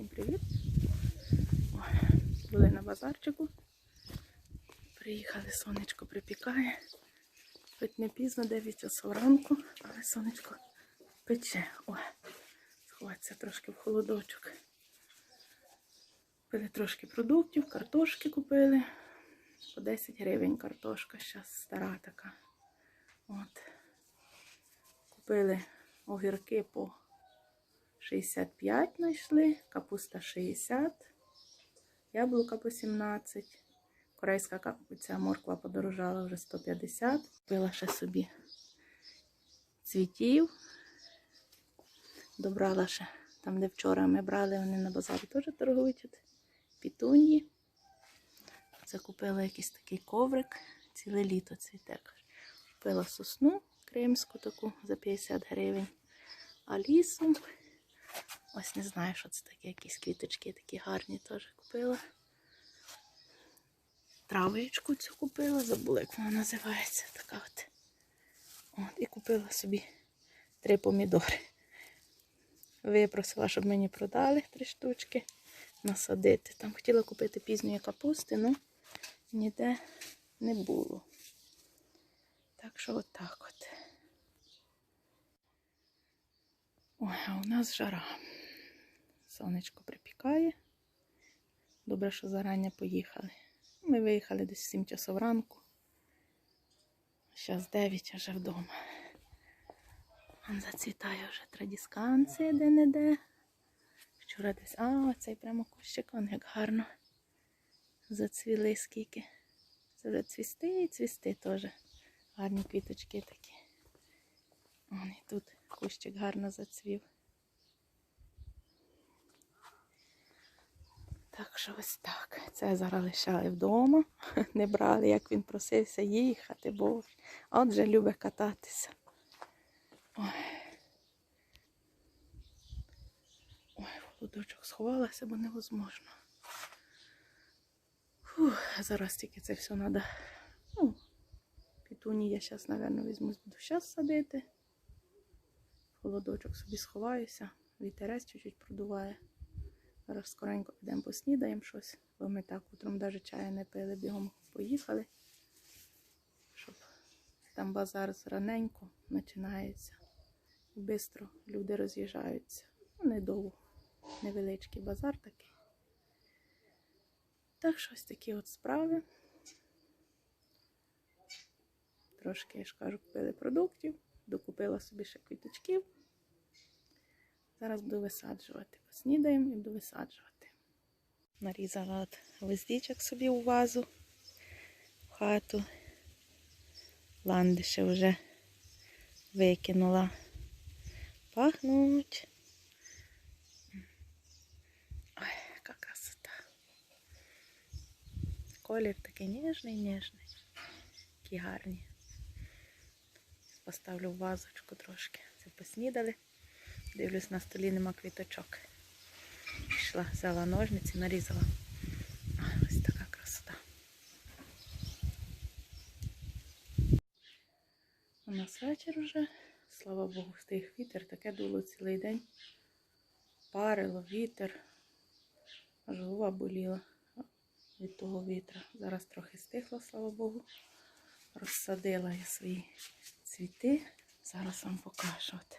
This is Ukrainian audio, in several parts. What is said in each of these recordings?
Всім привіт! Були на базарчику. Приїхали, сонечко припікає. Хоч не пізно, 9 часов ранку, але сонечко пече. Ой, сховатися трошки в холодочок. Купили трошки продуктів, картошки купили. По 10 гривень картошка, зараз стара така. От. Купили огірки по 65 знайшли, капуста 60, яблука по 17, корейська капуця морква подорожала вже 150. Купила ще собі цвітів. Добрала ще там, де вчора ми брали, вони на базарі теж торгують. От, Пітуньї. Це купила якийсь такий коврик, ціле літо цвіте. Купила сосну кримську таку за 50 гривень. А лісом Ось не знаю, що це таке, якісь квіточки такі гарні теж купила. Травичку цю купила, забула, як вона називається. Така от. От, І купила собі три помідори. Випросила, щоб мені продали три штучки, насадити. Там хотіла купити пізньої капусти, але ніде не було. Так що отак от. Ой, а у нас жара. Сонечко припікає. Добре, що зарання поїхали. Ми виїхали десь 7 часов ранку. Зараз 9 вже вдома. Вон зацвітає вже традісканція де-не-де. Вчора десь. А, цей прямо кущик, он як гарно. Зацвіли скільки. Це вже цвісти і цвісти теж. Гарні квіточки такі. Вон і тут кущик гарно зацвів. Так що ось так. Це зараз лишали вдома. Не брали, як він просився їхати, бо отже любить кататися. Ой. Ой, в холодочок сховалася, бо невозможно. Фух, зараз тільки це все треба. Ну, пітуні я зараз, мабуть, візьму, буду зараз садити. Холодочок собі сховаюся, вітерець чуть-чуть продуває. Зараз скоренько підемо поснідаємо щось, бо ми так утром навіть чаю не пили, бігом поїхали, щоб там базар раненько починається. Швидко люди роз'їжджаються. Ну, недовго. Невеличкий базар такий. Так, щось такі от справи. Трошки, я ж кажу, купили продуктів, докупила собі ще квіточків. Зараз буду висаджувати. Поснідаємо і буду висаджувати. Нарізала гвоздичок собі у вазу в хату. Ландиші вже викинула. Пахнуть. Ой, яка красота. Колір такий ніжний, ніжний. Такі гарні. Поставлю вазочку трошки. Це поснідали. Дивлюсь, на столі нема квіточок. Пішла, взяла ножниці, нарізала. Ось така красота. У нас вечір уже. Слава Богу, встиг вітер. Таке дуло цілий день. Парило, вітер. Аж голова боліла від того вітра. Зараз трохи стихло, слава Богу. Розсадила я свої цвіти. Зараз вам покажу. От.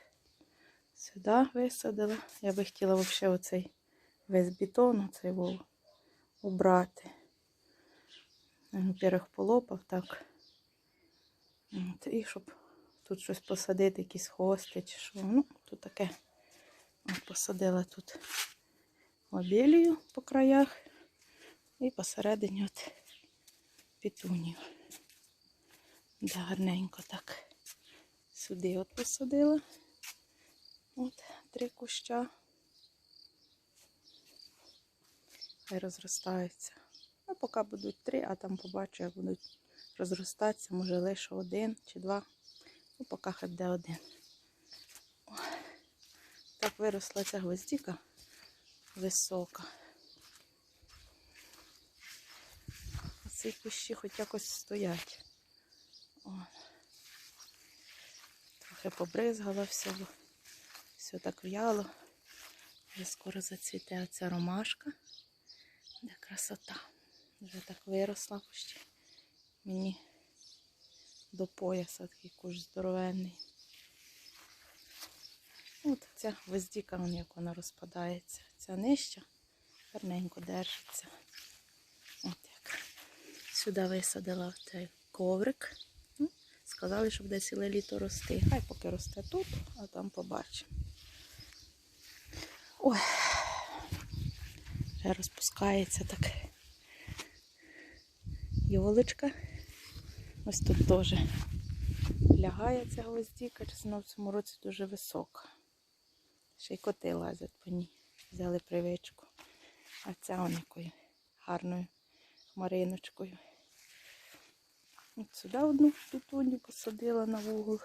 Сюди висадила. Я би хотіла взагалі оцей весь бетон, оцей вол убрати. Во-первых, полопав так. От, і щоб тут щось посадити, якісь хости чи що. Ну, тут таке. От, посадила тут лобелію по краях і посередині от петунію. Да, гарненько так. Сюди от посадила. От три куща. Хай розростаються. Ну, поки будуть три, а там побачу, як будуть розростатися, може лише один чи два. Ну, поки хай буде один. О, так виросла ця гвоздіка висока. Ці кущі хоч якось стоять. О. Трохи побризгала все, все так в'яло. Вже скоро зацвіте оця ромашка. Де красота. Вже так виросла почти. Мені до пояса такий куш здоровенний. От ця гвоздіка, як вона розпадається. Ця нижча гарненько держиться. От як. Сюди висадила в цей коврик. Сказали, що буде ціле літо рости. Хай поки росте тут, а там побачимо. Ой, вже розпускається так. Йолочка. Ось тут теж лягає ця гвоздіка, чесно, в цьому році дуже висока. Ще й коти лазять по ній. Взяли привичку. А ця он гарною хмариночкою. От сюди одну петуню посадила на вугол.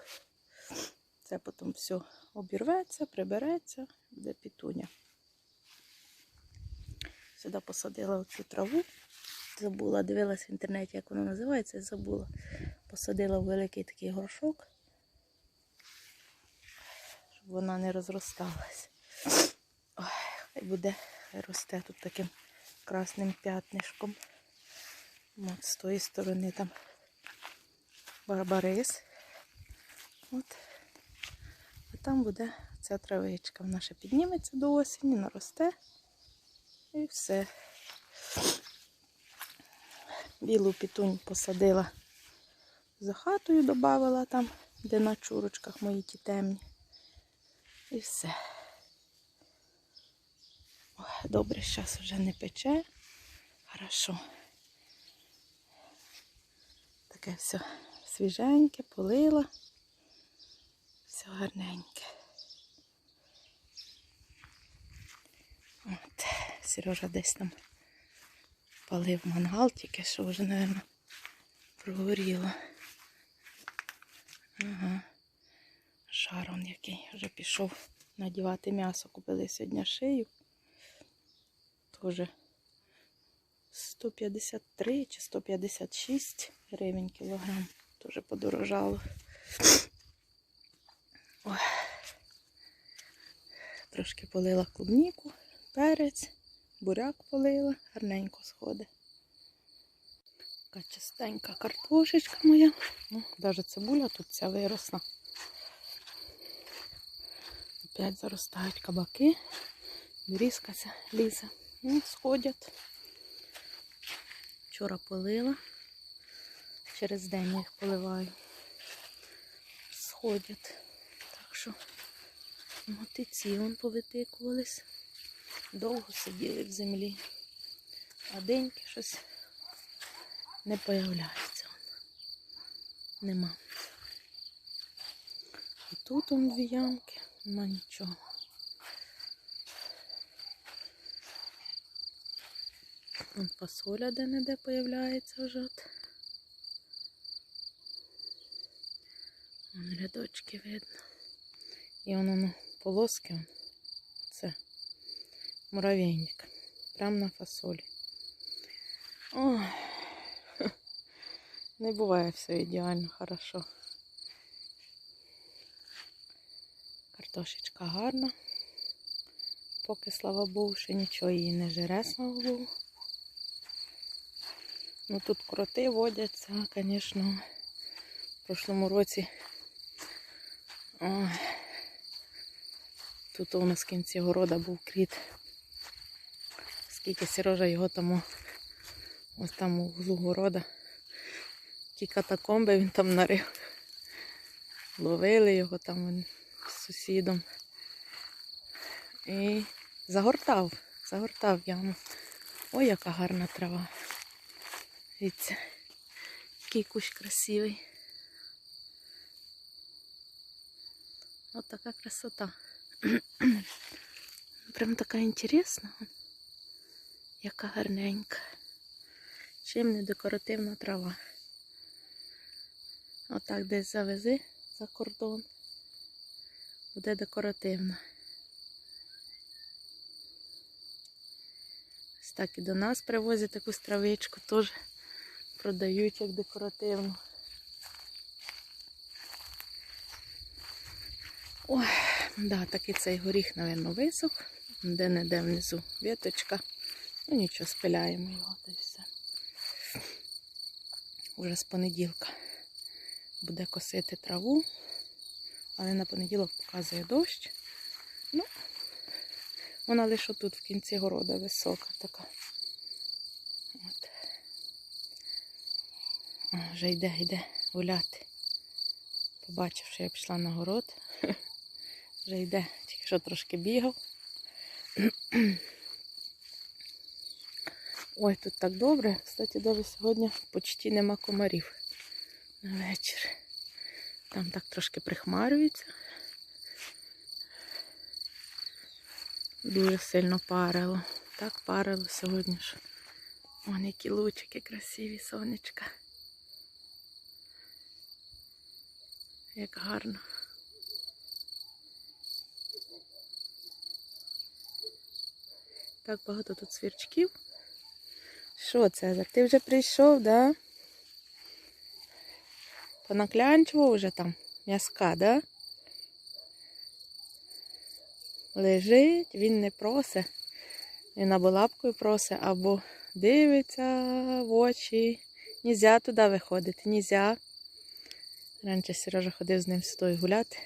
Це потім все обірветься, прибереться, буде пітуня. Сюди посадила оцю траву. Забула, дивилась в інтернеті, як вона називається, забула. Посадила в великий такий горшок, щоб вона не розросталась. Ой, хай буде, росте тут таким красним п'ятнишком. От з тої сторони там барбарис. От. А там буде ця травичка. Вона ще підніметься до осені, наросте. І все. Білу пітунь посадила за хатою, додавала там, де на чурочках мої ті темні. І все. Ой, добре, зараз вже не пече. Хорошо. Таке все свіженьке, полила. Все гарненьке. От, Сережа десь там палив мангал, тільки що вже, мабуть, прогоріло. Ага. Он який вже пішов надівати м'ясо. Купили сьогодні шию. Тоже 153 чи 156 гривень кілограм. Тоже подорожало. Ой. Трошки полила клубніку, перець, буряк полила, гарненько сходить. Така чистенька картошечка моя. Ну, навіть цибуля тут ця виросла. Опять заростають кабаки. Берізка ця лізе. Ну, сходять. Вчора полила. Через день я їх поливаю. Сходять. Так що от і ці вон повитикувались. Довго сиділи в землі. А деньки щось не появляється. Нема. І тут он дві ямки, нема нічого. Вон фасоля де-не-де появляється вже. От. Рядочки видно. І воно ну, полоски. Це муравейник. Прямо на фасолі. Ой. Не буває все ідеально хорошо. Картошечка гарна. Поки, слава Богу, ще нічого її не жере, слава Богу. Ну тут кроти водяться, звісно. В прошлому році. Ой. Тут у нас в кінці города був кріт. Скільки Сережа його тому ось там у углу города. Ті катакомби він там нарив. Ловили його там з сусідом. І загортав, загортав яму. Ой, яка гарна трава. Дивіться, який кущ красивий. Ось така красота. Прям така інтересна. Яка гарненька. Чим не декоративна трава. Отак десь завези за кордон. Буде декоративна. Ось так і до нас привозять таку травичку, теж продають як декоративну. Ой, да, такий цей горіх, напевно, висох. Де-не-де внизу віточка. Ну нічого, спиляємо його та й все. Уже з понеділка буде косити траву, але на понеділок показує дощ. Ну, вона лише тут в кінці города висока така. От. Вже йде, йде гуляти. Побачив, що я пішла на город. Вже йде, тільки що трошки бігав. Ой, тут так добре. Кстати, навіть сьогодні почти нема комарів на вечір. Там так трошки прихмарюється. Дуже сильно парило. Так парило сьогодні ж. Вон які лучики красиві, сонечка. Як гарно. Так багато тут свірчків. Що це? Ти вже прийшов, да? Понаклянчував вже там м'язка, да? Лежить, він не просить. Він або лапкою просить, або дивиться в очі. Нельзя туди виходити, нельзя. Раніше Сережа ходив з ним сюди гуляти.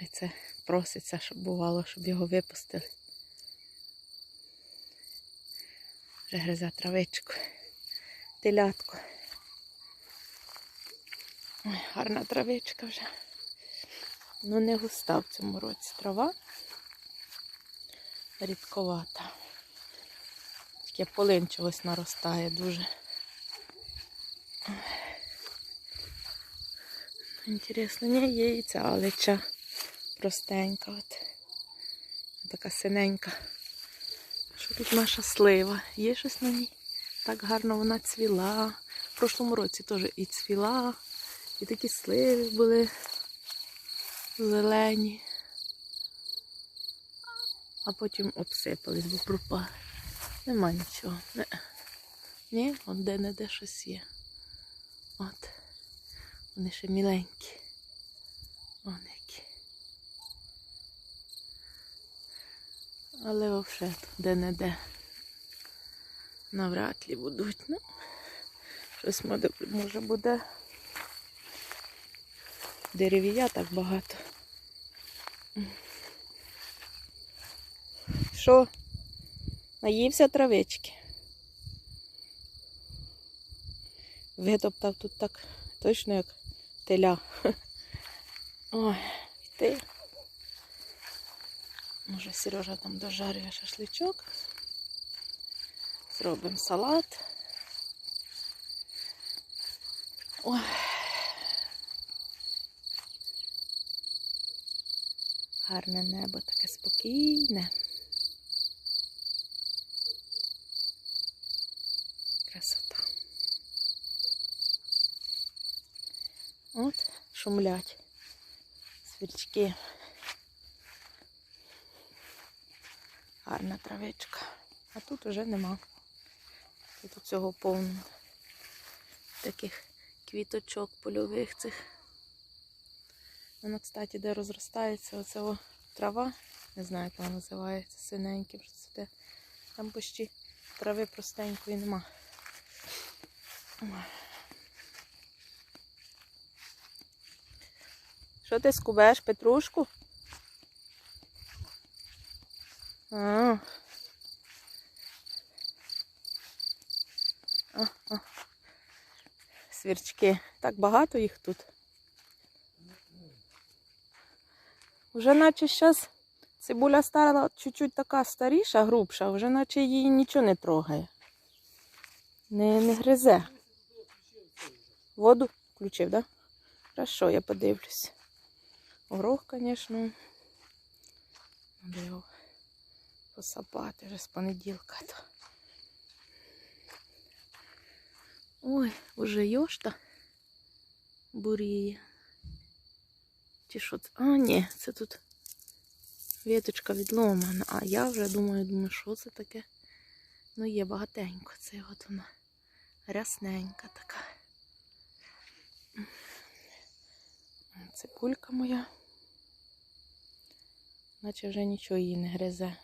І це проситься, щоб бувало, щоб його випустили. Вже гризе травичку, телятку. Ой, гарна травичка вже. Ну, не густа в цьому році трава. Рідковата. Таке полин чогось наростає дуже. Інтересно, не є і ця алеча простенька. От. Така синенька. Що тут наша слива? Є щось на ній? Так гарно вона цвіла. В прошлому році теж і цвіла, і такі сливи були зелені. А потім обсипались, бо пропали. Нема нічого. Не. Ні, от де-не-де щось є. От. Вони ще міленькі. Вон які. Але тут де-не-де. Навряд ли будуть. Ну, щось може буде. Дерев'я так багато. Що? Наївся травички. Витоптав тут так точно як теля. Ой, йти. Сережа там дожарює шашличок. Зробимо салат. Ой. Гарне небо таке спокійне. Красота. От, шумлять свічки. Гарна травичка. А тут уже нема. Тут цього повно таких квіточок польових цих. Воно, кстати, де розростається оця о трава, не знаю, як вона називається, синеньким, що це де. Там почти трави простенької нема. Що ти скубеш, Петрушку? А. Свірчки. Так багато їх тут. Вже наче зараз цибуля стала чуть-чуть така старіша, грубша, вже наче її нічого не трогає. Не, не гризе. Воду включив, так? Да? Хорошо, я подивлюсь. Горох, звісно. Його посапати вже з понеділка. То. Ой, уже йошта буріє. Чи що це? А, ні, це тут віточка відломана. А я вже думаю, думаю, що це таке? Ну, є багатенько. Це от вона рясненька така. Цибулька моя. наче вже нічого її не гризе.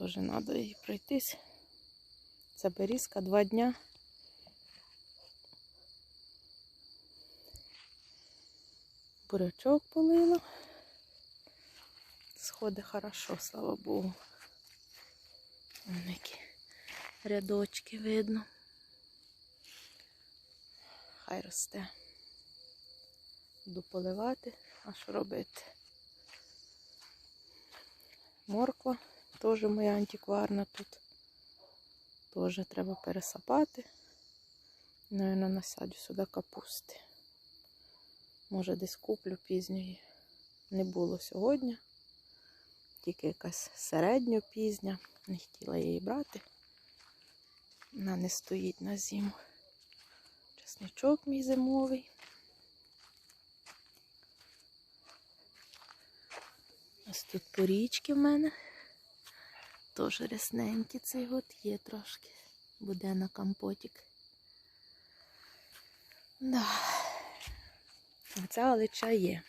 Теж треба їй пройтись. Це берізка два дня. Бурячок полила. Сходи хорошо, слава Богу. Вон які рядочки видно. Хай росте. Буду поливати, а що робити? Морква теж моя антикварна тут. Теж треба пересапати. Наверно, насадю сюди капусти. Може, десь куплю пізньої. Не було сьогодні. Тільки якась середньо пізня. Не хотіла її брати. Вона не стоїть на зиму. Чесничок мій зимовий. Ось тут порічки в мене. Теж рясненькі цей год є трошки. Буде на компотик. Да. Оця олича є.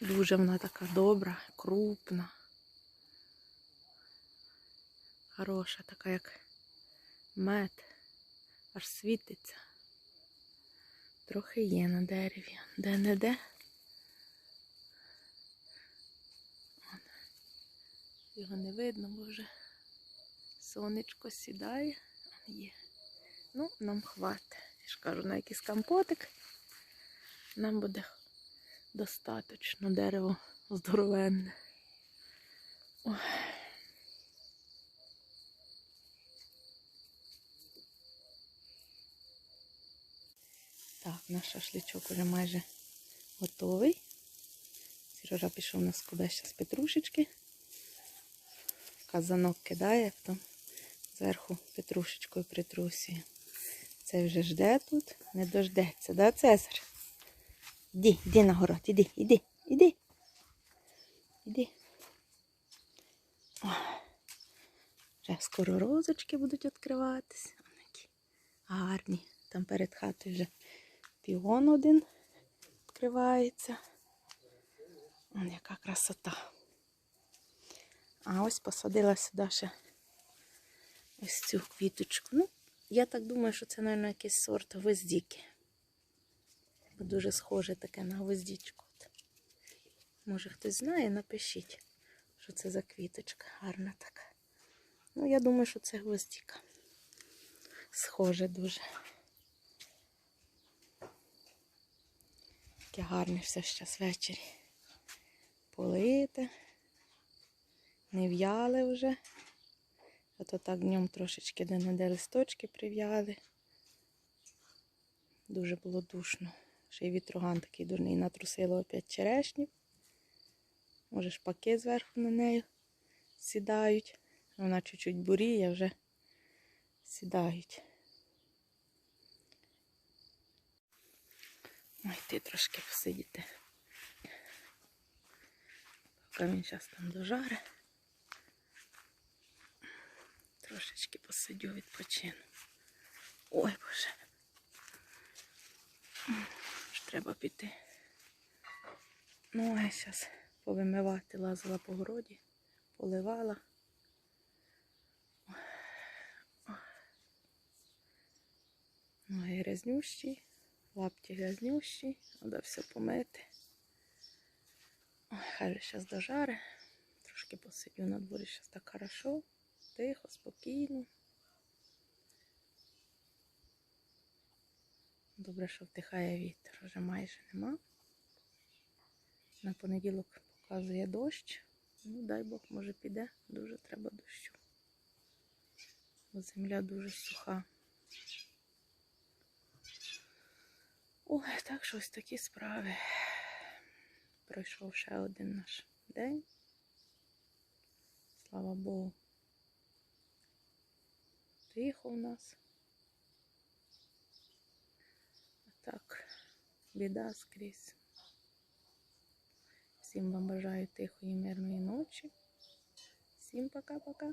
Дуже вона така добра, крупна. Хороша, така як мед. Аж світиться. Трохи є на дереві. Де-не-де. Його не видно, бо вже сонечко сідає. Є. Ну, нам хватить. Я ж кажу, на якийсь компотик нам буде достаточно дерево здоровенне. Ой. Так, наш шашличок уже майже готовий. Сережа пішов на скубе з петрушечки. Казанок кидає, потім зверху петрушечкою притрусює. Це вже жде тут, не дождеться, да, Цезар? Іди, іди на город, іди, іди, іди. Іди. Вже скоро розочки будуть відкриватися. Такі гарні. Там перед хатою вже піон один відкривається. Яка красота. А ось посадила сюди ще ось цю квіточку. Ну, я так думаю, що це, мабуть, якийсь сорт гвоздіки. Дуже схоже таке на гвоздічку. Може хтось знає, напишіть, що це за квіточка. Гарна така. Ну, я думаю, що це гвоздіка. Схоже дуже. Таке гарне все зараз ввечері. Полите. Не в'яли вже. А то так днем трошечки де-не-де листочки прив'яли. Дуже було душно. Ще й вітроган такий дурний натрусило опять черешнів. Може шпаки зверху на неї сідають. Вона чуть-чуть буріє, вже сідають. Ой, ти трошки посидіти. Поки він зараз там дожаре. Трошечки посидю, відпочину. Ой, боже. Ж треба піти. Ну, а я зараз повимивати, лазила по городі, поливала. Ноги грязнющі, лапті грязнющі, треба все помити. Ой, хай зараз дожаре. Трошки посидю на дворі, зараз так хорошо, тихо, спокійно. Добре, що втихає вітер, вже майже нема. На понеділок показує дощ. Ну, дай Бог, може піде, дуже треба дощу. Бо земля дуже суха. Ой, так що ось такі справи. Пройшов ще один наш день. Слава Богу. Тихо у нас. Так, біда скрізь. Всім вам бажаю тихої, мирної ночі. Всім пока-пока.